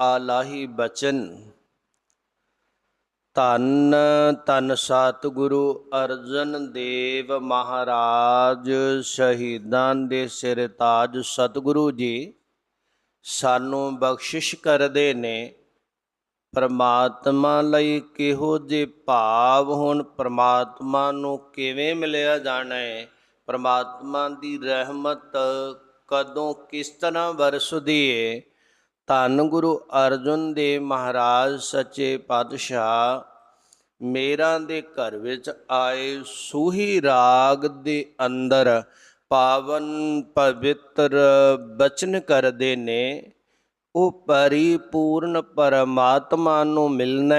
ਆਲਾਹੀ ਬਚਨ। ਧੰਨ ਧੰਨ ਸਤਿਗੁਰੂ ਅਰਜਨ ਦੇਵ ਮਹਾਰਾਜ, ਸ਼ਹੀਦਾਂ ਦੇ ਸਿਰ ਤਾਜ। ਸਤਿਗੁਰੂ ਜੀ, ਸਾਨੂੰ ਬਖਸ਼ਿਸ਼ ਕਰਦੇ ਨੇ, ਪਰਮਾਤਮਾ ਲਈ ਕਿਹੋ ਜੇ ਭਾਵ ਹੁਣ, ਪਰਮਾਤਮਾ ਨੂੰ ਕਿਵੇਂ ਮਿਲਿਆ ਜਾਣਾ ਹੈ ਪਰਮਾਤਮਾ ਦੀ ਰਹਿਮਤ ਕਦੋਂ ਕਿਸ ਤਰ੍ਹਾਂ ਵਰਸਦੀ ਏ? ਧੰਨ ਗੁਰੂ ਅਰਜਨ ਦੇਵ ਮਹਾਰਾਜ, ਸੱਚੇ ਪਾਤਸ਼ਾਹ। ਮੇਰਾ ਦੇ ਘਰ ਵਿੱਚ ਆਏ ਸੂਹੀ ਰਾਗ ਦੇ ਅੰਦਰ ਪਾਵਨ ਪਵਿੱਤਰ ਬਚਨ ਕਰਦੇ ਨੇ। ਉਹ ਪਰਿਪੂਰਨ ਪਰਮਾਤਮਾ ਨੂੰ ਮਿਲਣਾ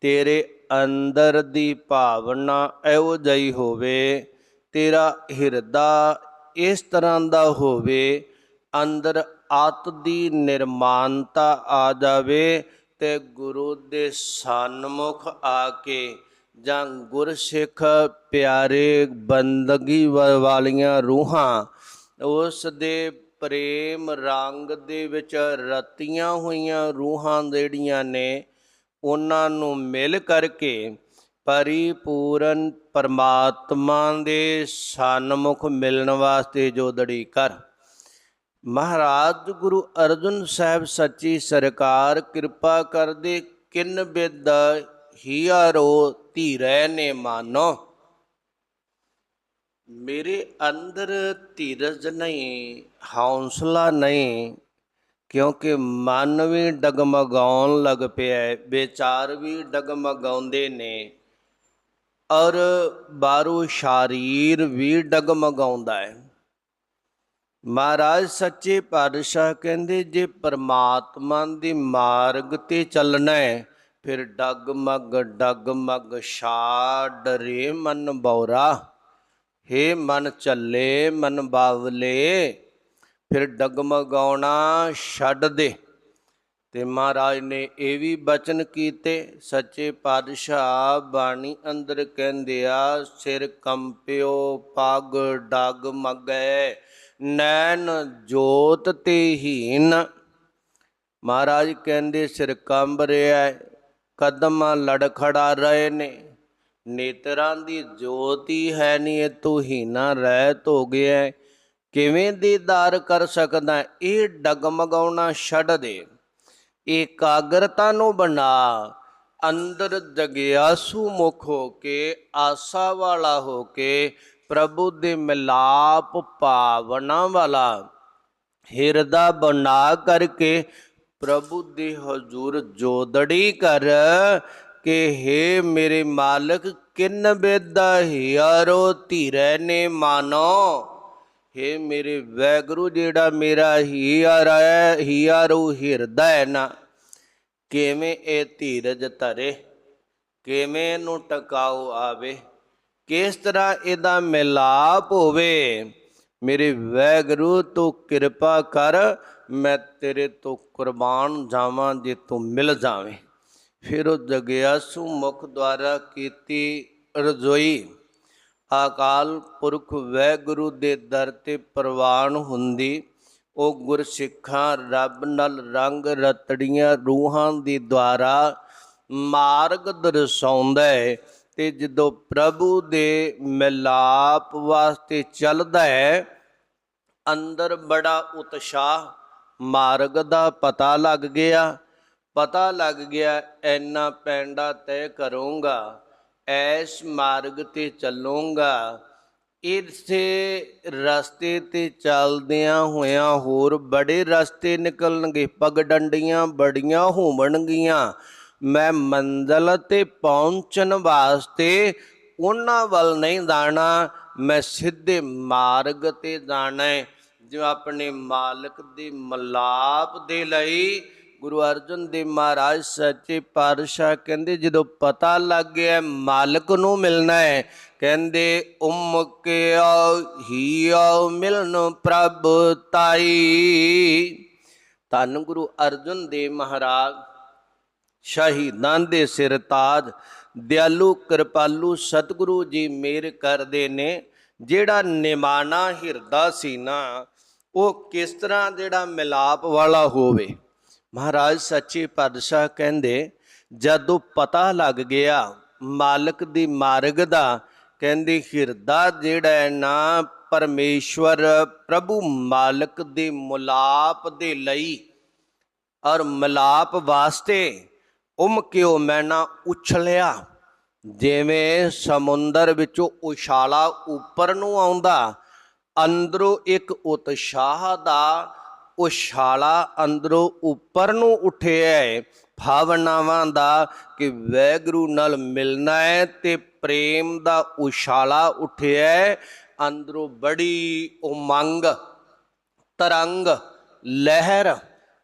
ਤੇਰੇ ਅੰਦਰ ਦੀ ਭਾਵਨਾ ਇਹੋ ਜਿਹੀ ਹੋਵੇ। ਤੇਰਾ ਹਿਰਦਾ ਇਸ ਤਰ੍ਹਾਂ ਦਾ ਹੋਵੇ। ਅੰਦਰ ਆਤ ਦੀ ਨਿਰਮਾਨਤਾ ਆ ਜਾਵੇ ਤੇ ਗੁਰੂ ਦੇ ਸਨਮੁਖ ਆ ਕੇ ਜਾਂ ਗੁਰਸਿੱਖ ਪਿਆਰੇ ਬੰਦਗੀ ਵ- ਵਾਲੀਆਂ ਰੂਹਾਂ, ਉਸ ਦੇ ਪ੍ਰੇਮ ਰੰਗ ਦੇ ਵਿੱਚ ਰਤੀਆਂ ਹੋਈਆਂ ਰੂਹਾਂ ਜਿਹੜੀਆਂ ਨੇ, ਉਹਨਾਂ ਨੂੰ ਮਿਲ ਕਰਕੇ ਪਰਿਪੂਰਨ ਪਰਮਾਤਮਾ ਦੇ ਸਨਮੁਖ ਮਿਲਣ ਵਾਸਤੇ ਜੋਦੜੀ ਕਰ। ਮਹਾਰਾਜ ਗੁਰੂ ਅਰਜਨ ਸਾਹਿਬ ਸੱਚੀ ਸਰਕਾਰ ਕਿਰਪਾ ਕਰਦੇ ਕਿਨ ਬਿਦ ਹੀਆਰੋ ਧੀਰੈ ਨੇ ਮਾਨੋ। ਮੇਰੇ ਅੰਦਰ ਧੀਰਜ ਨਹੀਂ, ਹੌਸਲਾ ਨਹੀਂ, ਕਿਉਂਕਿ ਮਨ ਵੀ ਡਗਮਗਾਉਣ ਲੱਗ ਪਿਆ ਹੈ, ਵਿਚਾਰ ਵੀ ਡਗਮਗਾਉਂਦੇ ਨੇ, ਔਰ ਬਾਹਰੋਂ ਸ਼ਰੀਰ ਵੀ ਡਗਮਗਾਉਂਦਾ ਹੈ। ਮਹਾਰਾਜ ਸੱਚੇ ਪਾਤਸ਼ਾਹ ਕਹਿੰਦੇ, ਜੇ ਪਰਮਾਤਮਾ ਦੇ ਮਾਰਗ ਤੇ ਚੱਲਣਾ ਹੈ, ਫਿਰ ਡਗ ਮਗ ਛਾ ਡਰੇ ਮਨ ਬੌਰਾ। ਹੇ ਮਨ ਚੱਲੇ ਮਨ ਬਾਵਲੇ, ਫਿਰ ਡਗਮਗਾਉਣਾ ਛੱਡ ਦੇ। ਤੇ ਮਹਾਰਾਜ ਨੇ ਇਹ ਵੀ ਬਚਨ ਕੀਤੇ, ਸੱਚੇ ਪਾਤਸ਼ਾਹ ਬਾਣੀ ਅੰਦਰ ਕਹਿੰਦੇ ਆ, ਸਿਰ ਕੰਪਿਓ, ਪੱਗ ਡਗ ਮਗੈ ਨੈਣ ਜੋਤ ਤੇ ਹੀਨ ਮਹਾਰਾਜ ਕਹਿੰਦੇ ਸਿਰ ਕੰਬ ਰਿਹਾ ਹੈ, ਲੜਖੜਾ ਰਹੇ ਨੇ। ਨੇਤਰਾਂ ਦੀ ਜੋਤੀ ਹੈ ਨਹੀਂ ਇਹ ਤੂੰ ਹੀਨਾ ਰਹਿਤ ਹੋ ਗਿਆ ਕਿਵੇਂ ਦੀਦਾਰ ਕਰ ਸਕਦਾ ਇਹ ਡਗਮਗਾਉਣਾ ਛੱਡ ਦੇ। ਇਕਾਗਰਤਾ ਨੂੰ ਬਣਾ। ਅੰਦਰ ਜਗਿਆਸੂ ਮੁਖ ਹੋ ਕੇ ਆਸਾ ਵਾਲਾ ਹੋ ਕੇ ਪ੍ਰਭੂ ਦੇ ਮਿਲਾਪ ਭਾਵਨਾ ਵਾਲਾ ਹਿਰਦਾ ਬਣਾ ਕਰਕੇ ਪ੍ਰਭੂ ਦੇ ਹਜ਼ੂਰ ਜੋਦੜੀ ਕਰ ਕਿ हे ਮੇਰੇ ਮਾਲਕ, ਕਿਨ ਬੇਦਾ ਹਿਆਰੋ ਧੀਰੈ ਨੇ ਮਾਨੋ। हे ਮੇਰੇ ਵੈਗਰੂ, ਜਿਹੜਾ ਮੇਰਾ ਹੀਰ ਹੈ, ਹੀਆਰੋ ਹਿਰਦਾ ਹੈ ਨਾ, ਕਿਵੇਂ ਇਹ ਧੀਰਜ ਧਰੇ, ਕਿਵੇਂ ਇਹਨੂੰ ਟਿਕਾਉ ਆਵੇ। ਕਿਸ ਤਰ੍ਹਾਂ ਇਹਦਾ ਮਿਲਾਪ ਹੋਵੇ? ਮੇਰੇ ਵੈਗਰੂ, ਤੂੰ ਕਿਰਪਾ ਕਰ, ਮੈਂ ਤੇਰੇ ਤੋਂ ਕੁਰਬਾਨ ਜਾਵਾਂ, ਜੇ ਤੂੰ ਮਿਲ ਜਾਵੇਂ। ਫਿਰ ਉਹ ਜਗਿਆਸੂ ਮੁਖ ਦੁਆਰਾ ਕੀਤੀ ਰਜੋਈ। ਅਕਾਲ ਪੁਰਖ ਵੈਗੁਰੂ ਦੇ ਦਰ ਤੇ ਪ੍ਰਵਾਨ ਹੁੰਦੀ। ਉਹ ਗੁਰਸਿੱਖਾਂ, ਰੱਬ ਨਾਲ ਰੰਗ ਰਤੜੀਆਂ ਰੂਹਾਂ ਦੀ ਦੁਆਰਾ ਮਾਰਗ ਦਰਸਾਉਂਦਾ ਹੈ। ਤੇ ਜਦੋਂ ਪ੍ਰਭੂ ਦੇ ਮਿਲਾਪ ਵਾਸਤੇ ਚੱਲਦਾ ਹੈ, ਅੰਦਰ ਬੜਾ ਉਤਸ਼ਾਹ, ਮਾਰਗ ਦਾ ਪਤਾ ਲੱਗ ਗਿਆ। ਪਤਾ ਲੱਗ ਗਿਆ ਐਨਾ ਪੈਂਡਾ ਤੈਅ ਕਰੂੰਗਾ, ਐਸ ਮਾਰਗ ਤੇ ਚੱਲੂੰਗਾ। ਇਸੇ ਰਸਤੇ ਤੇ ਚੱਲਦਿਆਂ ਹੋਇਆਂ ਹੋਰ ਬੜੇ ਰਸਤੇ ਨਿਕਲਣਗੇ, ਪਗਡੰਡੀਆਂ ਬੜੀਆਂ ਹੋਵਣਗੀਆਂ। ਮੈਂ ਮੰਜ਼ਲ ਤੇ ਪਹੁੰਚਣ ਵਾਸਤੇ ਉਹਨਾਂ ਵੱਲ ਨਹੀਂ ਜਾਣਾ, ਮੈਂ ਸਿੱਧੇ ਮਾਰਗ ਤੇ ਜਾਣਾ ਹੈ। ਜੋ ਆਪਣੇ ਮਾਲਕ ਦੇ ਮਲਾਪ ਦੇ ਲਈ ਗੁਰੂ ਅਰਜਨ ਦੇਵ ਮਹਾਰਾਜ ਸੱਚੇ ਪਾਤਸ਼ਾਹ ਕਹਿੰਦੇ, ਜਦੋਂ ਪਤਾ ਲੱਗ ਗਿਆ ਮਾਲਕ ਨੂੰ ਮਿਲਣਾ ਹੈ, ਕਹਿੰਦੇ ਹੀ ਆਉ ਮਿਲਨ ਪ੍ਰਭ ਤਾਈ। ਧੰਨ ਗੁਰੂ ਅਰਜਨ ਦੇਵ ਮਹਾਰਾਜ। ਸ਼ਹੀਦਾਂ ਦੇ ਸਿਰ ਤਾਜ, ਦਿਆਲੂ ਕਿਰਪਾਲੂ ਸਤਿਗੁਰੂ ਜੀ ਮੇਰ ਕਰਦੇ ਨੇ, ਜਿਹੜਾ ਨਿਮਾਣਾ ਹਿਰਦਾ ਸੀ ਨਾ, ਉਹ ਕਿਸ ਤਰ੍ਹਾਂ ਜਿਹੜਾ ਮਿਲਾਪ ਵਾਲਾ ਹੋਵੇ। ਮਹਾਰਾਜ ਸੱਚੇ ਪਾਤਸ਼ਾਹ ਕਹਿੰਦੇ, ਜਦੋਂ ਪਤਾ ਲੱਗ ਗਿਆ ਮਾਲਕ ਦੀ ਮਾਰਗ ਦਾ, ਕਹਿੰਦੇ ਹਿਰਦਾ ਜਿਹੜਾ ਨਾ, ਪਰਮੇਸ਼ਵਰ ਪ੍ਰਭੂ ਮਾਲਕ ਦੇ ਮੁਲਾਪ ਦੇ ਲਈ ਔਰ ਮਲਾਪ ਵਾਸਤੇ ਉਮ ਕਿਉ ਮੈਂ ਨਾ ਉਛਲਿਆ? ਜਿਵੇਂ ਸਮੁੰਦਰ ਵਿੱਚੋਂ ਉਛਾਲਾ ਉੱਪਰ ਨੂੰ ਆਉਂਦਾ, ਅੰਦਰੋਂ ਇੱਕ ਉਤਸ਼ਾਹ ਦਾ ਉਛਾਲਾ ਅੰਦਰੋਂ ਉੱਪਰ ਨੂੰ ਉੱਠਿਆ ਹੈ ਭਾਵਨਾਵਾਂ ਦਾ ਕਿ ਵੈਗਰੂ ਨਾਲ ਮਿਲਣਾ ਹੈ ਤੇ ਪ੍ਰੇਮ ਦਾ ਉਛਾਲਾ ਉੱਠਿਆ ਹੈ ਅੰਦਰੋਂ ਬੜੀ ਉਮੰਗ, ਤਰੰਗ, ਲਹਿਰ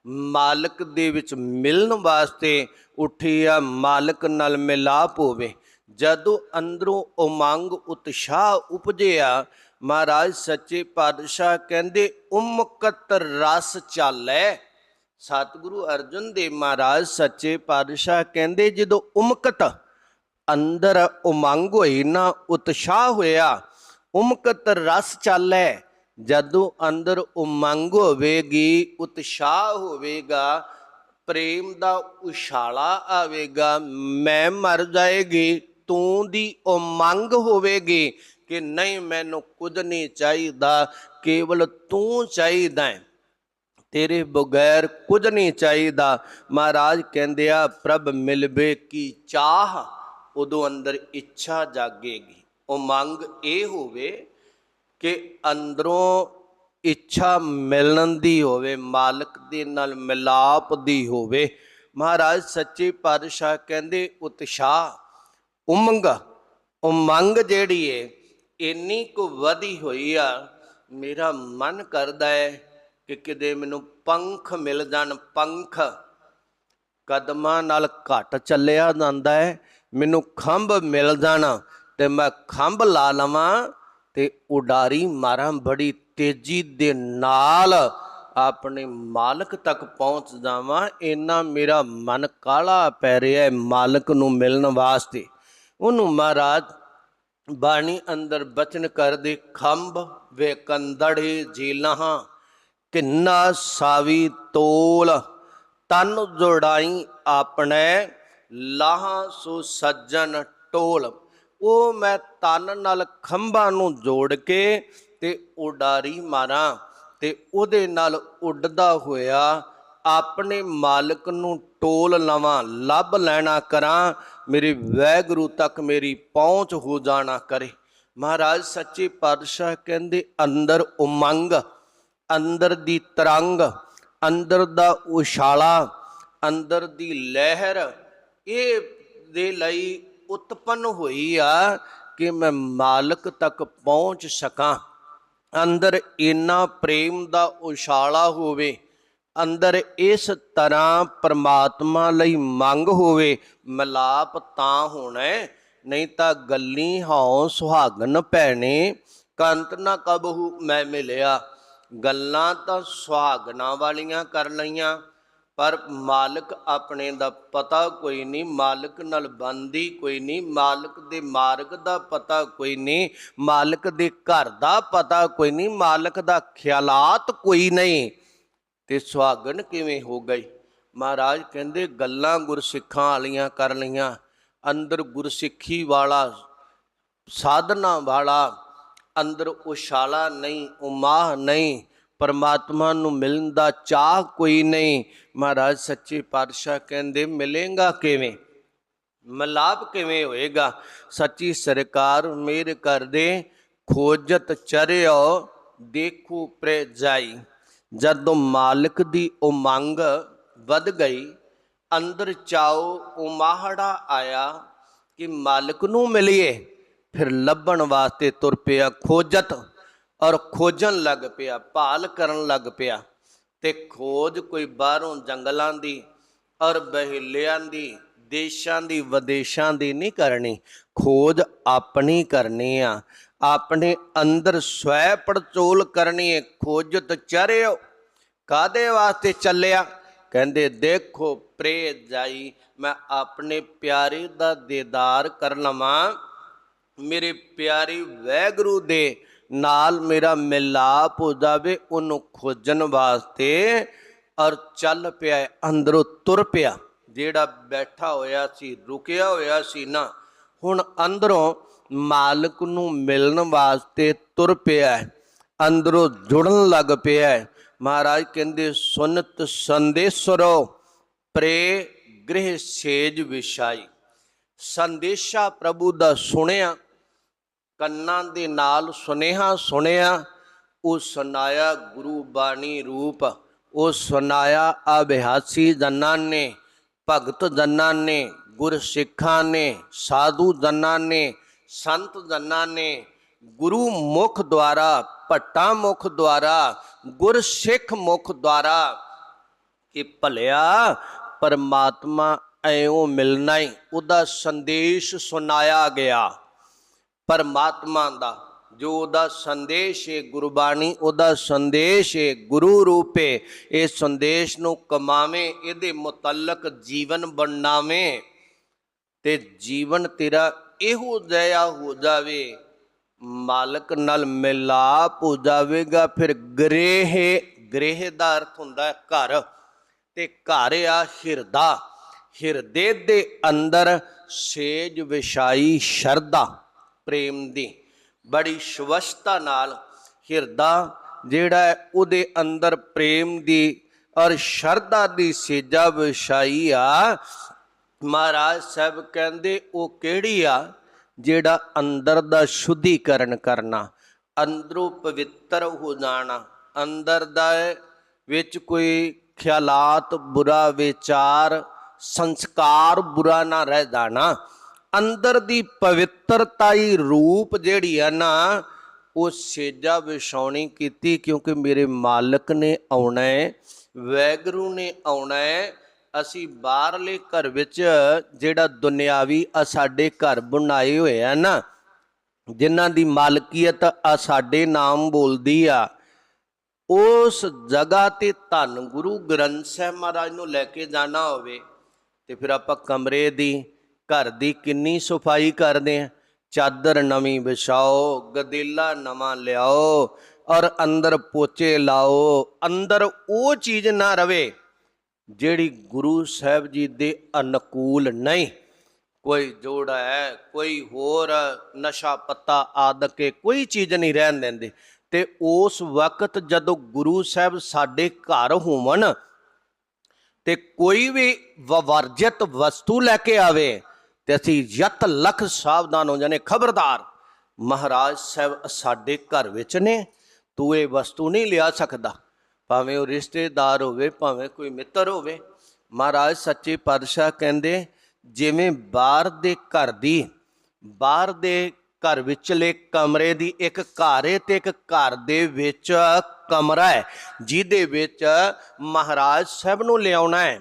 ਮਾਲਕ ਦੇ ਵਿੱਚ ਮਿਲਣ ਵਾਸਤੇ ਉੱਠੀ ਆ, ਮਾਲਕ ਨਾਲ ਮਿਲਾਪ ਹੋਵੇ। ਜਦੋਂ ਅੰਦਰੋਂ ਉਮੰਗ ਉਤਸ਼ਾਹ ਉਪਜਿਆ ਮਹਾਰਾਜ ਸੱਚੇ ਪਾਤਸ਼ਾਹ ਕਹਿੰਦੇ, ਉਮਕਤ ਰਸ ਚਾਲੈ ਸਤਿਗੁਰੂ ਅਰਜਨ ਦੇਵ ਮਹਾਰਾਜ ਸੱਚੇ ਪਾਤਸ਼ਾਹ ਕਹਿੰਦੇ, ਜਦੋਂ ਉਮਕਤ ਅੰਦਰ ਉਮੰਗ ਹੋਈ ਨਾ, ਉਤਸ਼ਾਹ ਹੋਇਆ, ਉਮਕਤ ਰਸ ਚਾਲੈ ਜਦੋਂ ਅੰਦਰ ਉਮੰਗ ਹੋਵੇਗੀ, ਉਤਸ਼ਾਹ ਹੋਵੇਗਾ, ਪ੍ਰੇਮ ਦਾ ਉਛਾਲਾ ਆਵੇਗਾ, ਮੈਂ ਮਰ ਜਾਏਗੀ, ਤੂੰ ਦੀ ਉਮੰਗ ਹੋਵੇਗੀ ਕਿ ਨਹੀਂ ਮੈਨੂੰ ਕੁਝ ਨਹੀਂ ਚਾਹੀਦਾ, ਕੇਵਲ ਤੂੰ ਚਾਹੀਦਾ ਹੈ। ਤੇਰੇ ਬਗੈਰ ਕੁਝ ਨਹੀਂ ਚਾਹੀਦਾ। ਮਹਾਰਾਜ ਕਹਿੰਦੇ ਆ, ਪ੍ਰਭ ਮਿਲਵੇ ਕੀ ਚਾਹ, ਉਦੋਂ ਅੰਦਰ ਇੱਛਾ ਜਾਗੇਗੀ। ਉਮੰਗ ਇਹ ਹੋਵੇ ਕਿ ਅੰਦਰੋਂ ਇੱਛਾ ਮਿਲਣ ਦੀ ਹੋਵੇ, ਮਾਲਕ ਦੇ ਨਾਲ ਮਿਲਾਪ ਦੀ ਹੋਵੇ। ਮਹਾਰਾਜ ਸੱਚੇ ਪਾਤਸ਼ਾਹ ਕਹਿੰਦੇ, ਉਤਸ਼ਾਹ, ਉਮੰਗ ਉਮੰਗ ਜਿਹੜੀ ਏ, ਇੰਨੀ ਕੁ ਵਧੀ ਹੋਈ ਆ, ਮੇਰਾ ਮਨ ਕਰਦਾ ਹੈ ਕਿ ਕਿਤੇ ਮੈਨੂੰ ਪੰਖ ਮਿਲ ਜਾਣ, ਪੰਖ ਕਦਮਾਂ ਨਾਲ ਘਟ ਚੱਲਿਆ ਜਾਂਦਾ ਹੈ ਮੈਨੂੰ ਖੰਭ ਮਿਲ ਜਾਣਾ ਤੇ ਮੈਂ ਖੰਭ ਲਾ ਲਵਾਂ ਤੇ ਉਡਾਰੀ ਮਾਰਾਂ ਬੜੀ ਤੇਜ਼ੀ ਦੇ ਨਾਲ ਆਪਣੇ ਮਾਲਕ ਤੱਕ ਪਹੁੰਚ ਜਾਵਾਂ। ਇੰਨਾ ਮੇਰਾ ਮਨ ਕਾਲਾ ਪੈ ਰਿਹਾ ਹੈ ਮਾਲਕ ਨੂੰ ਮਿਲਣ ਵਾਸਤੇ। ਉਹਨੂੰ ਮਹਾਰਾਜ ਬਾਣੀ ਅੰਦਰ ਬਚਨ ਕਰਦੇ, ਖੰਭ ਵੇ ਕੰਦੜੇ ਜੀਲਾਂ ਕਿੰਨਾ ਸਾਵੀ ਤੋਲ, ਤਨ ਜੋੜਾਈ ਆਪਣੇ, ਲਾਹਾਂ ਸੋ ਸੱਜਣ ਟੋਲ ਉਹ ਮੈਂ ਤਨ ਨਾਲ ਖੰਭਾਂ ਨੂੰ ਜੋੜ ਕੇ ਤੇ ਉਡਾਰੀ ਮਾਰਾਂ ਤੇ ਉਹਦੇ ਨਾਲ ਉੱਡਦਾ ਹੋਇਆ ਆਪਣੇ ਮਾਲਕ ਨੂੰ ਟੋਲ ਲਵਾਂ, ਲੱਭ ਲੈਣਾ ਕਰਾਂ, ਮੇਰੇ ਵੈਗੁਰੂ ਤੱਕ ਮੇਰੀ ਪਹੁੰਚ ਹੋ ਜਾਣਾ ਕਰੇ। ਮਹਾਰਾਜ ਸੱਚੇ ਪਾਤਸ਼ਾਹ ਕਹਿੰਦੇ, ਅੰਦਰ ਉਮੰਗ, ਅੰਦਰ ਦੀ ਤਰੰਗ, ਅੰਦਰ ਦਾ ਉਛਾਲਾ, ਅੰਦਰ ਦੀ ਲਹਿਰ, ਇਹ ਦੇ ਲਈ ਉਤਪੰਨ ਹੋਈ ਆ ਕਿ ਮੈਂ ਮਾਲਕ ਤੱਕ ਪਹੁੰਚ ਸਕਾਂ। ਅੰਦਰ ਇੰਨਾ ਪ੍ਰੇਮ ਦਾ ਉਛਾਲਾ ਹੋਵੇ, ਅੰਦਰ ਇਸ ਤਰ੍ਹਾਂ ਪਰਮਾਤਮਾ ਲਈ ਮੰਗ ਹੋਵੇ, ਮਿਲਾਪ ਤਾਂ ਹੋਣਾ ਨਹੀਂ ਤਾਂ ਗੱਲੀ ਹਉ ਸੁਹਾਗਨ ਭੈਣੇ, ਕੰਤ ਨਾ ਕਬਹੂ ਮੈਂ ਮਿਲਿਆ। ਗੱਲਾਂ ਤਾਂ ਸੁਹਾਗਣਾ ਵਾਲੀਆਂ ਕਰ ਲਈਆਂ। ਪਰ ਮਾਲਕ ਆਪਣੇ ਦਾ ਪਤਾ ਕੋਈ ਨਹੀਂ, ਮਾਲਕ ਨਾਲ ਬੰਦੀ ਕੋਈ ਨਹੀਂ, ਮਾਲਕ ਦੇ ਮਾਰਗ ਦਾ ਪਤਾ ਕੋਈ ਨਹੀਂ, ਮਾਲਕ ਦੇ ਘਰ ਦਾ ਪਤਾ ਕੋਈ ਨਹੀਂ, ਮਾਲਕ ਦਾ ਖਿਆਲਾਤ ਕੋਈ ਨਹੀਂ। ਤੇ ਸੁਹਾਗਣ ਕਿਵੇਂ ਹੋ ਗਈ? ਮਹਾਰਾਜ ਕਹਿੰਦੇ, ਗੱਲਾਂ ਗੁਰਸਿੱਖਾਂ ਵਾਲੀਆਂ ਕਰ ਲਈਆਂ। ਅੰਦਰ ਗੁਰਸਿੱਖੀ ਵਾਲਾ, ਸਾਧਨਾ ਵਾਲਾ, ਅੰਦਰ ਉਛਾਲਾ ਨਹੀਂ, ਉਮਾਹ ਨਹੀਂ ਪਰਮਾਤਮਾ ਨੂੰ ਮਿਲਣ ਦਾ ਚਾਹ ਕੋਈ ਨਹੀਂ। ਮਹਾਰਾਜ ਸੱਚੇ ਪਾਤਸ਼ਾਹ ਕਹਿੰਦੇ, ਮਿਲੇਗਾ ਕਿਵੇਂ? ਮਲਾਪ ਕਿਵੇਂ ਹੋਏਗਾ? ਸੱਚੀ ਸਰਕਾਰ ਮੇਰ ਕਰਦੇ, ਖੋਜਤ ਚਰਿਓ, ਦੇਖੂ ਪ੍ਰੇ ਜਾਈ ਜਦੋਂ ਮਾਲਕ ਦੀ ਉਮੰਗ ਵੱਧ ਗਈ, ਅੰਦਰ ਚਾਓ ਉਮਾਹੜਾ ਆਇਆ ਕਿ ਮਾਲਕ ਨੂੰ ਮਿਲੀਏ, ਫਿਰ ਲੱਭਣ ਵਾਸਤੇ ਤੁਰ ਪਿਆ ਖੋਜਤ। ਔਰ ਖੋਜਣ ਲੱਗ ਪਿਆ, ਭਾਲ ਕਰਨ ਲੱਗ ਪਿਆ ਤੇ ਖੋਜ ਕੋਈ ਬਾਹਰੋਂ ਜੰਗਲਾਂ ਦੀ ਔਰ ਬਹਿਲਿਆਂ ਦੀ, ਦੇਸ਼ਾਂ ਦੀ, ਵਿਦੇਸ਼ਾਂ ਦੀ ਨਹੀਂ ਕਰਨੀ। ਖੋਜ ਆਪਣੀ ਕਰਨੀ ਆ, ਆਪਣੇ ਅੰਦਰ ਸਵੈ ਪੜਚੋਲ ਕਰਨੀ ਹੈ ਖੋਜਤ ਚਰਿਓ ਕਾਦੇ ਵਾਸਤੇ ਚੱਲਿਆ? ਕਹਿੰਦੇ, ਦੇਖੋ ਪ੍ਰੇ ਜਾਈ, ਮੈਂ ਆਪਣੇ ਪਿਆਰੇ ਦਾ ਦੀਦਾਰ ਕਰ ਲਵਾਂ। ਮੇਰੇ ਪਿਆਰੇ ਵੈਗਰੂ ਦੇ ਨਾਲ ਮੇਰਾ ਮਿਲਾਪ ਹੋ ਜਾਵੇ, ਉਹਨੂੰ ਖੋਜਣ ਵਾਸਤੇ ਔਰ ਚੱਲ ਪਿਆ ਅੰਦਰੋਂ ਤੁਰ ਪਿਆ। ਜਿਹੜਾ ਬੈਠਾ ਹੋਇਆ ਸੀ, ਰੁਕਿਆ ਹੋਇਆ ਸੀ ਨਾ, ਹੁਣ ਅੰਦਰੋਂ ਮਾਲਕ ਨੂੰ ਮਿਲਣ ਵਾਸਤੇ ਤੁਰ ਪਿਆ ਹੈ, ਅੰਦਰੋਂ ਜੁੜਨ ਲੱਗ ਪਿਆ ਹੈ। ਮਹਾਰਾਜ ਕਹਿੰਦੇ, ਸੁਨਤ ਸੰਦੇਸ਼ਰੋ ਪ੍ਰੇ ਗ੍ਰਹਿ ਸੇਜ ਵਿਸ਼ਾਈ ਸੰਦੇਸ਼ਾ ਪ੍ਰਭੂ ਦਾ ਸੁਣਿਆ ਕੰਨਾਂ ਦੇ ਨਾਲ ਸੁਨੇਹਾ ਸੁਣਿਆ, ਉਹ ਸੁਨਾਇਆ ਗੁਰੂ ਬਾਣੀ ਰੂਪ, ਉਹ ਸੁਨਾਇਆ ਅਭਿਆਸੀ ਜਨਾਂ ਨੇ ਭਗਤ ਜਨਾਂ ਨੇ ਗੁਰ ਸਿੱਖਾਂ ਨੇ, ਸਾਧੂ ਜਨਾਂ ਨੇ ਸੰਤ ਜਨਾਂ ਨੇ ਗੁਰੂ ਮੁਖ ਦੁਆਰਾ, ਭੱਟਾ ਮੁਖ ਦੁਆਰਾ ਗੁਰ ਸਿੱਖ ਮੁਖ ਦੁਆਰਾ, ਕਿ ਭਲਿਆ ਪਰਮਾਤਮਾ ਐਉਂ ਮਿਲਣਾ ਹੀ ਉਹਦਾ ਸੰਦੇਸ਼ ਸੁਣਾਇਆ ਗਿਆ। ਪਰਮਾਤਮਾ ਦਾ, ਜੋ ਉਹਦਾ ਸੰਦੇਸ਼ ਹੈ ਗੁਰਬਾਣੀ, ਉਹਦਾ ਸੰਦੇਸ਼ ਹੈ ਗੁਰੂ ਰੂਪੇ, ਇਹ ਸੰਦੇਸ਼ ਨੂੰ ਕਮਾਵੇਂ, ਇਹਦੇ ਮੁਤਲਕ ਜੀਵਨ ਬਣਾਵੇਂ। ਤੇ ਜੀਵਨ ਤੇਰਾ ਇਹੋ ਜਿਹਾ ਹੋ ਜਾਵੇ, ਮਾਲਕ ਨਾਲ ਮਿਲਾਪ ਹੋ ਜਾਵੇਗਾ, ਫਿਰ ਗ੍ਰਹਿ ਗ੍ਰਹਿ ਦਾ ਅਰਥ ਹੁੰਦਾ ਹੈ ਘਰ, ਤੇ ਘਰ ਆ ਹਿਰਦਾ, ਹਿਰਦੇ ਦੇ ਅੰਦਰ ਸੇਜ ਵਿਛਾਈ ਸ਼ਰਧਾ। ਪ੍ਰੇਮ ਦੀ ਬੜੀ ਸ਼ਵਸਤਾ ਨਾਲ ਹਿਰਦਾ ਜਿਹੜਾ ਉਹਦੇ ਅੰਦਰ ਪ੍ਰੇਮ ਦੀ ਔਰ ਸ਼ਰਧਾ ਦੀ ਸੇਜਾ ਵਿਛਾਈ ਆ। ਮਹਾਰਾਜ ਸਾਹਿਬ ਕਹਿੰਦੇ, ਉਹ ਕਿਹੜੀ ਆ? ਜਿਹੜਾ ਅੰਦਰ ਦਾ ਸ਼ੁੱਧੀਕਰਨ ਕਰਨਾ, ਅੰਦਰੋਂ ਪਵਿੱਤਰ ਹੋ ਜਾਣਾ, ਅੰਦਰ ਦਾ ਵਿੱਚ ਕੋਈ ਖਿਆਲਾਤ, ਬੁਰਾ ਵਿਚਾਰ, ਸੰਸਕਾਰ ਬੁਰਾ ਨਾ ਰਹਿ ਜਾਣਾ। ਅੰਦਰ ਦੀ ਪਵਿੱਤਰਤਾਈ ਰੂਪ ਜਿਹੜੀ ਆ ਨਾ, ਉਹ ਸੇਜਾ ਵਿਛਾਉਣੀ ਕੀਤੀ ਕਿਉਂਕਿ ਮੇਰੇ ਮਾਲਕ ਨੇ ਆਉਣਾ ਹੈ, ਵੈਗਰੂ ਨੇ ਆਉਣਾ ਹੈ। ਅਸੀਂ ਬਾਹਰਲੇ ਘਰ ਵਿੱਚ ਜਿਹੜਾ ਦੁਨਿਆਵੀ ਆ ਸਾਡੇ ਘਰ ਬਣਾਏ ਹੋਏ ਆ ਨਾ, ਜਿਨ੍ਹਾਂ ਦੀ ਮਾਲਕੀਅਤ ਆ ਸਾਡੇ ਨਾਮ ਬੋਲਦੀ ਆ, ਉਸ ਜਗ੍ਹਾ ਤੇ ਧੰਨ ਗੁਰੂ ਗ੍ਰੰਥ ਸਾਹਿਬ ਮਹਾਰਾਜ ਨੂੰ ਲੈ ਕੇ ਜਾਣਾ ਹੋਵੇ ਤੇ ਫਿਰ ਆਪਾਂ ਕਮਰੇ ਦੀ ਘਰ ਦੀ ਕਿੰਨੀ ਸਫ਼ਾਈ ਕਰਦੇ ਆ? ਚਾਦਰ ਨਵੀਂ ਵਿਛਾਓ, ਗਦੇਲਾ ਨਵਾਂ ਲਿਆਓ ਔਰ ਅੰਦਰ ਪੋਚੇ ਲਾਓ। ਅੰਦਰ ਉਹ ਚੀਜ਼ ਨਾ ਰਵੇ ਜਿਹੜੀ ਗੁਰੂ ਸਾਹਿਬ ਜੀ ਦੇ ਅਨੁਕੂਲ ਨਹੀਂ। ਕੋਈ ਜੋੜਾ ਹੈ, ਕੋਈ ਹੋਰ ਨਸ਼ਾ ਪੱਤਾ ਆਦਿ ਕੇ ਕੋਈ ਚੀਜ਼ ਨਹੀਂ ਰਹਿਣ ਦਿੰਦੇ। ਤੇ ਉਸ ਵਕਤ ਜਦੋਂ ਗੁਰੂ ਸਾਹਿਬ ਸਾਡੇ ਘਰ ਹੋਵਣ ਤੇ ਕੋਈ ਵੀ ਵਰਜਿਤ ਵਸਤੂ ਲੈ ਕੇ ਆਵੇ ਤੇ ਅਸੀਂ ਯਤ ਲਖ ਸਾਵਧਾਨ ਹੋ ਜਾਣੇ ਖਬਰਦਾਰ, ਮਹਾਰਾਜ ਸਾਹਿਬ ਸਾਡੇ ਘਰ ਵਿੱਚ ਨੇ, ਤੂੰ ਇਹ ਵਸਤੂ ਨਹੀਂ ਲਿਆ ਸਕਦਾ। ਭਾਵੇਂ ਉਹ ਰਿਸ਼ਤੇਦਾਰ ਹੋਵੇ, ਭਾਵੇਂ ਕੋਈ ਮਿੱਤਰ ਹੋਵੇ, ਮਹਾਰਾਜ ਸੱਚੇ ਪਾਤਸ਼ਾਹ ਕਹਿੰਦੇ, ਜਿਵੇਂ ਬਾਹਰ ਦੇ ਘਰ ਦੀ, ਬਾਹਰ ਦੇ ਘਰ ਵਿਚਲੇ ਕਮਰੇ ਦੀ ਇੱਕ ਘਰ ਹੈ ਤੇ ਇੱਕ ਘਰ ਦੇ ਵਿੱਚ ਕਮਰਾ ਹੈ, ਜਿਹਦੇ ਵਿੱਚ ਮਹਾਰਾਜ ਸਾਹਿਬ ਨੂੰ ਲਿਆਉਣਾ ਹੈ।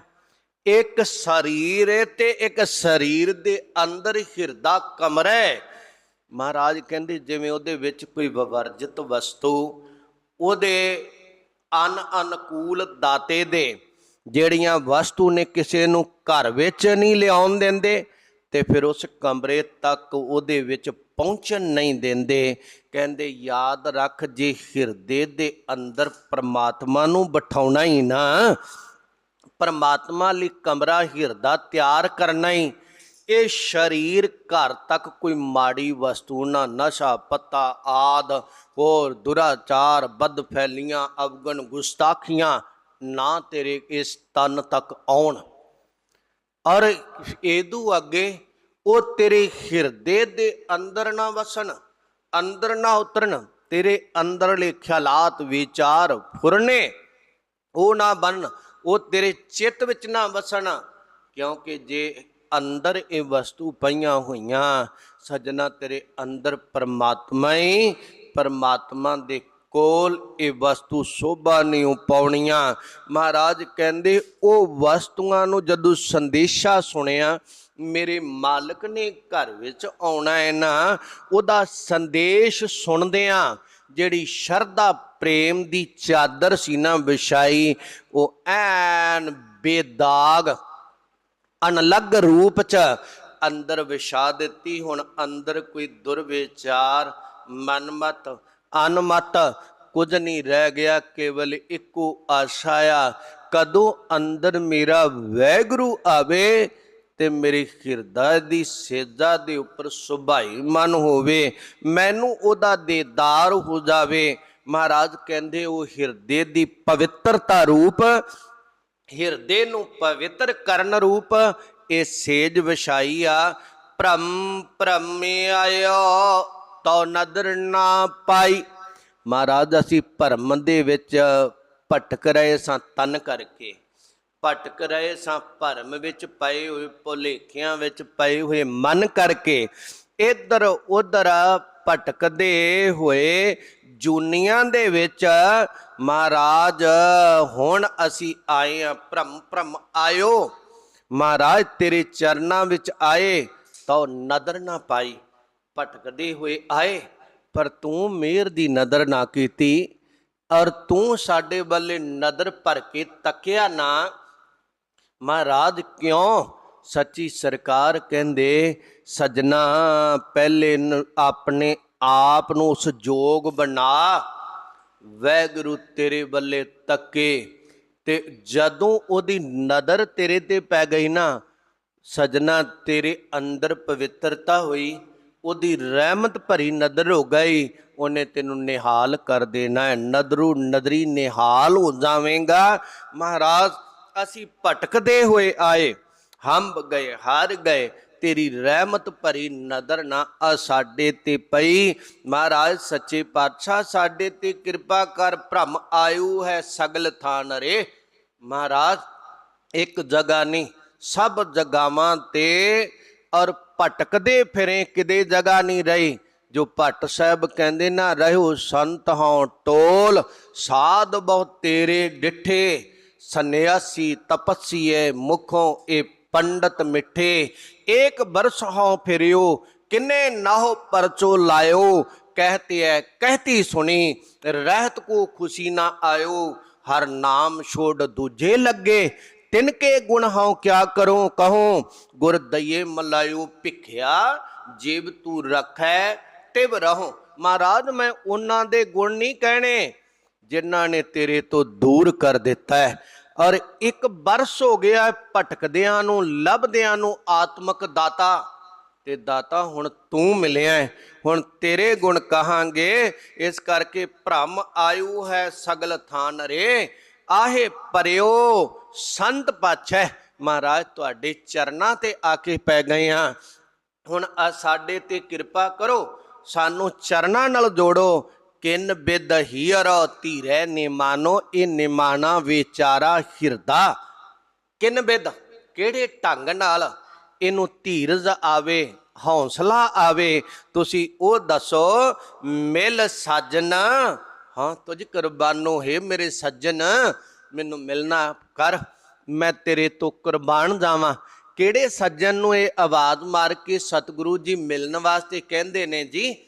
ਇੱਕ ਸਰੀਰ ਹੈ ਤੇ ਇੱਕ ਸਰੀਰ ਦੇ ਅੰਦਰ ਹਿਰਦਾ ਕਮਰਾ ਹੈ। ਮਹਾਰਾਜ ਕਹਿੰਦੇ ਜਿਵੇਂ ਉਹਦੇ ਵਿੱਚ ਕੋਈ ਵਿਵਰਜਿਤ ਵਸਤੂ, ਉਹਦੇ ਅਨ ਅਨੁਕੂਲ ਦਾਤੇ ਦੇ ਜਿਹੜੀਆਂ ਵਸਤੂ ਨੇ ਕਿਸੇ ਨੂੰ ਘਰ ਵਿੱਚ ਨਹੀਂ ਲਿਆਉਣ ਦਿੰਦੇ ਤੇ ਫਿਰ ਉਸ ਕਮਰੇ ਤੱਕ ਉਹਦੇ ਵਿੱਚ ਪਹੁੰਚਣ ਨਹੀਂ ਦਿੰਦੇ। ਕਹਿੰਦੇ, ਯਾਦ ਰੱਖ ਜੇ ਹਿਰਦੇ ਦੇ ਅੰਦਰ ਪ੍ਰਮਾਤਮਾ ਨੂੰ ਬਿਠਾਉਣਾ ਹੀ ਨਾ ਪਰਮਾਤਮਾ ਲਈ ਕਮਰਾ ਹਿਰਦਾ ਤਿਆਰ ਕਰਨਾ ਹੀ ਇਹ ਸਰੀਰ ਘਰ ਤੱਕ ਕੋਈ ਮਾੜੀ ਵਸਤੂ ਨਾ, ਨਸ਼ਾ, ਪੱਤਾ ਆਦ, ਹੋਰ ਦੁਰਾਚਾਰ ਬਦ ਫੈਲੀਆਂ ਅਵਗਣ ਗੁਸਤਾਖੀਆਂ ਨਾ ਤੇਰੇ ਇਸ ਤਨ ਤੱਕ ਆਉਣ। ਔਰ ਇਹਦੂ ਅੱਗੇ ਉਹ ਤੇਰੇ ਹਿਰਦੇ ਦੇ ਅੰਦਰ ਨਾ ਵਸਣ, ਅੰਦਰ ਨਾ ਉਤਰਨ, ਤੇਰੇ ਅੰਦਰਲੇ ਖਿਆਲਾਤ, ਵਿਚਾਰ, ਫੁਰਨੇ ਉਹ ਨਾ ਬਣ ਉਹ ਤੇਰੇ ਚਿੱਤ ਵਿੱਚ ਨਾ ਵਸਣ, ਕਿਉਂਕਿ ਜੇ ਅੰਦਰ ਇਹ ਵਸਤੂ ਪਈਆਂ ਹੋਈਆਂ, ਸਜਣਾ ਤੇਰੇ ਅੰਦਰ ਪਰਮਾਤਮਾ ਹੀ ਪਰਮਾਤਮਾ ਦੇ ਕੋਲ ਇਹ ਵਸਤੂ ਸੋਭਾ ਨਹੀਂ ਪਾਉਣੀਆਂ। ਮਹਾਰਾਜ ਕਹਿੰਦੇ, ਉਹ ਵਸਤੂਆਂ ਨੂੰ ਜਦੋਂ ਸੰਦੇਸ਼ਾ ਸੁਣਿਆ, ਮੇਰੇ ਮਾਲਕ ਨੇ ਘਰ ਵਿੱਚ ਆਉਣਾ ਹੈ ਨਾ, ਉਹਦਾ ਸੰਦੇਸ਼ ਸੁਣਦਿਆਂ ਜਿਹੜੀ ਸ਼ਰਧਾ ਪ੍ਰੇਮ ਦੀ ਚਾਦਰ ਸੀ ਨਾ ਵਿਛਾਈ, ਉਹ ਐਨ ਬੇਦਾਗ, ਅਨਲੱਗ ਰੂਪ ਚ ਅੰਦਰ ਵਿਛਾ ਦਿੱਤੀ। ਹੁਣ ਅੰਦਰ ਕੋਈ ਦੁਰਵਿਚਾਰ, ਮਨਮਤ, ਅਨਮਤ ਕੁਝ ਨਹੀਂ ਰਹਿ ਗਿਆ, ਕੇਵਲ ਇੱਕੋ ਆਸ਼ਾ ਆ। ਕਦੋਂ ਅੰਦਰ ਮੇਰਾ ਵੈਗਰੂ ਆਵੇ ਤੇ ਮੇਰੇ ਹਿਰਦਾ ਦੀ ਸੇਜਾ ਦੇ ਉੱਪਰ ਸੁਭਾਈ ਮਨ ਹੋਵੇ, ਮੈਨੂੰ ਉਹਦਾ ਦੇਦਾਰ ਹੋ ਜਾਵੇ। ਮਹਾਰਾਜ ਕਹਿੰਦੇ ਉਹ ਹਿਰਦੇ ਦੀ ਪਵਿੱਤਰਤਾ ਰੂਪ, ਹਿਰਦੇ ਨੂੰ ਪਵਿੱਤਰ ਕਰਨ ਰੂਪ, ਇਹ ਸੇਜ ਵਿਛਾਈ ਆ। ਭ੍ਰਮ, ਭ੍ਰਮੇ ਆਇਓ, ਤੋ ਨਦਰ ਨਾ ਪਾਈ। ਮਹਾਰਾਜ, ਅਸੀਂ ਭਰਮ ਦੇ ਵਿੱਚ ਭਟਕ ਰਹੇ ਸਾਂ ਤਨ ਕਰਕੇ। ਭਟਕ ਰਹੇ ਸਾਂ ਭਰਮ ਵਿੱਚ ਪਏ ਹੋਏ ਭੁਲੇਖਿਆਂ ਵਿੱਚ ਪਏ ਹੋਏ ਮਨ ਕਰਕੇ। ਇੱਧਰ ਉੱਧਰ ਭਟਕਦੇ ਹੋਏ ਜੂਨੀਆਂ ਦੇ ਵਿੱਚ ਮਹਾਰਾਜ, ਹੁਣ ਅਸੀਂ ਆਏ ਆ ਭ੍ਰਮ ਭ੍ਰਮ ਆਇਓ। ਮਹਾਰਾਜ ਤੇਰੇ ਚਰਨਾਂ ਵਿੱਚ ਆਏ ਤਾਂ ਨਦਰ ਨਾ ਪਾਈ। ਭਟਕਦੇ ਹੋਏ ਆਏ, ਪਰ ਤੂੰ ਮਿਹਰ ਦੀ ਨਦਰ ਨਾ ਕੀਤੀ ਔਰ ਤੂੰ ਸਾਡੇ ਵੱਲੇ ਨਦਰ ਭਰ ਕੇ ਤੱਕਿਆ ਨਾ। ਮਹਾਰਾਜ ਕਿਉਂ? ਸੱਚੀ ਸਰਕਾਰ ਕਹਿੰਦੇ, ਸਜਣਾ, ਪਹਿਲੇ ਨ- ਆਪਣੇ ਆਪ ਨੂੰ ਉਸ ਜੋਗ ਬਣਾ। ਵੈਗੁਰੂ ਤੇਰੇ ਵੱਲੇ ਤੱਕੇ। ਤੇ ਜਦੋਂ ਉਹਦੀ ਨਦਰ ਤੇਰੇ ਤੇ ਪੈ ਗਈ ਨਾ, ਸਜਣਾ, ਤੇਰੇ ਅੰਦਰ ਪਵਿੱਤਰਤਾ ਹੋਈ, ਉਹਦੀ ਰਹਿਮਤ ਭਰੀ ਨਦਰ ਹੋ ਗਈ, ਉਹਨੇ ਤੈਨੂੰ ਨਿਹਾਲ ਕਰ ਦੇਣਾ ਹੈ। ਨਦਰੂ, ਨਦਰੀ ਨਿਹਾਲ ਹੋ ਜਾਵੇਂਗਾ। ਮਹਾਰਾਜ, ਅਸੀਂ ਭਟਕਦੇ ਹੋਏ ਆਏ। ਹੰਬ ਗਏ, ਹਾਰ ਗਏ, ਤੇਰੀ ਰਹਿਮਤ ਭਰੀ ਨਦਰ ਨਾ ਆ ਸਾਡੇ ਤੇ ਪਈ। ਮਹਾਰਾਜ, ਸੱਚੇ ਪਾਤਸ਼ਾਹ, ਸਾਡੇ ਤੇ ਕਿਰਪਾ ਕਰ, ਭ੍ਰਮ ਆਇਓ ਹੈ ਸਗਲ ਥਾਨ ਰੇ। ਮਹਾਰਾਜ, ਇੱਕ ਜਗ੍ਹਾ ਨਹੀਂ, ਸਭ ਜਗਾਵਾਂ ਤੇ ਔਰ ਭਟਕਦੇ ਫਿਰੇ, ਕਿਤੇ ਜਗ੍ਹਾ ਨਹੀਂ ਰਹੀ। ਜੋ ਭੱਟ ਸਾਹਿਬ ਕਹਿੰਦੇ, ਨਾ ਰਹਿਓ ਸੰਤ ਹਉ ਟੋਲ, ਸਾਧ ਬਹੁ ਤੇਰੇ ਡਿਠੇ। ਸੰਨਿਆਸੀ ਤਪਸੀਏ ਮੁਖੋਂ ਇਹ ਪੰਡਤ ਮਿੱਠੇ, ਏਕ ਬਰਸ ਹਉ ਫਿਰਿਓ, ਕਿੰਨੇ ਨਾਹ ਪਰਚੋ ਲਾਇਓ, ਕਹਤੇ ਹੈ ਕਹਤੀ ਸੁਣੀ, ਰਹਿਤ ਕੋ ਖੁਸ਼ੀ ਨਾ ਆਇਓ, ਹਰ ਨਾਮ ਛੋੜ ਦੂਜੇ ਲੱਗੇ ਤਿਨਕੇ ਗੁਣ ਹਉ ਕਿਆ ਕਰੋ ਕਹੋ, ਗੁਰ ਦਈਏ ਮਲਾਇਓ ਭਿਖਿਆ ਜੀਬ ਤੂੰ ਰਖੈ, ਤਿਵ ਰਹੋ। ਮਹਾਰਾਜ, ਮੈਂ ਉਹਨਾਂ ਦੇ ਗੁਣ ਨਹੀਂ ਕਹਿਣੇ, ਜਿਨ੍ਹਾਂ ਨੇ ਤੇਰੇ ਤੋਂ ਦੂਰ ਕਰ ਦਿੱਤਾ ਹੈ ਔਰ ਇੱਕ ਬਰਸ ਹੋ ਗਿਆ ਭਟਕਦਿਆਂ ਨੂੰ, ਲੱਭਦਿਆਂ ਨੂੰ ਆਤਮਕ ਦਾਤਾ। ਤੇ ਦਾਤਾ, ਹੁਣ ਤੂੰ ਮਿਲਿਆ ਹੁਣ ਤੇਰੇ ਗੁਣ ਕਹਾਂਗੇ। ਇਸ ਕਰਕੇ ਭ੍ਰਮ ਆਯੂ ਹੈ ਸਗਲ ਥਾਨ ਰੇ। ਆਹੇ ਪਰਿਓ, ਸੰਤ ਪਾਛੈ। ਮਹਾਰਾਜ, ਤੁਹਾਡੇ ਚਰਨਾਂ ਤੇ ਆ ਕੇ ਪੈ ਗਏ ਆ। ਹੁਣ ਆ ਸਾਡੇ ਤੇ ਕਿਰਪਾ ਕਰੋ। ਸਾਨੂੰ ਚਰਨਾਂ ਨਾਲ ਜੋੜੋ। ਕਿਨ ਬਿਦ ਹੀਰ ਧੀਰੈ ਨਿਮਾਨੋ, ਇਹ ਨਿਮਾਣਾ ਵਿਚਾਰਾ ਹਿਰਦਾ। ਕਿਨ ਬਿਦ? ਕਿਹੜੇ ਢੰਗ ਨਾਲ ਇਹਨੂੰ ਧੀਰਜ ਆਵੇ, ਹੌਸਲਾ ਆਵੇ? ਤੁਸੀਂ ਉਹ ਦੱਸੋ, ਮਿਲ ਸੱਜਣ। ਹਾਂ, ਤੁਝ ਕੁਰਬਾਨੋ, ਹੈ ਮੇਰੇ ਸੱਜਣ, ਮੈਨੂੰ ਮਿਲਣਾ ਕਰ, ਮੈਂ ਤੇਰੇ ਤੋਂ ਕੁਰਬਾਨ ਜਾਵਾਂ। ਕਿਹੜੇ ਸੱਜਣ ਨੂੰ ਇਹ ਆਵਾਜ਼ ਮਾਰ ਕੇ ਸਤਿਗੁਰੂ ਜੀ ਮਿਲਣ ਵਾਸਤੇ ਕਹਿੰਦੇ ਨੇ ਜੀ?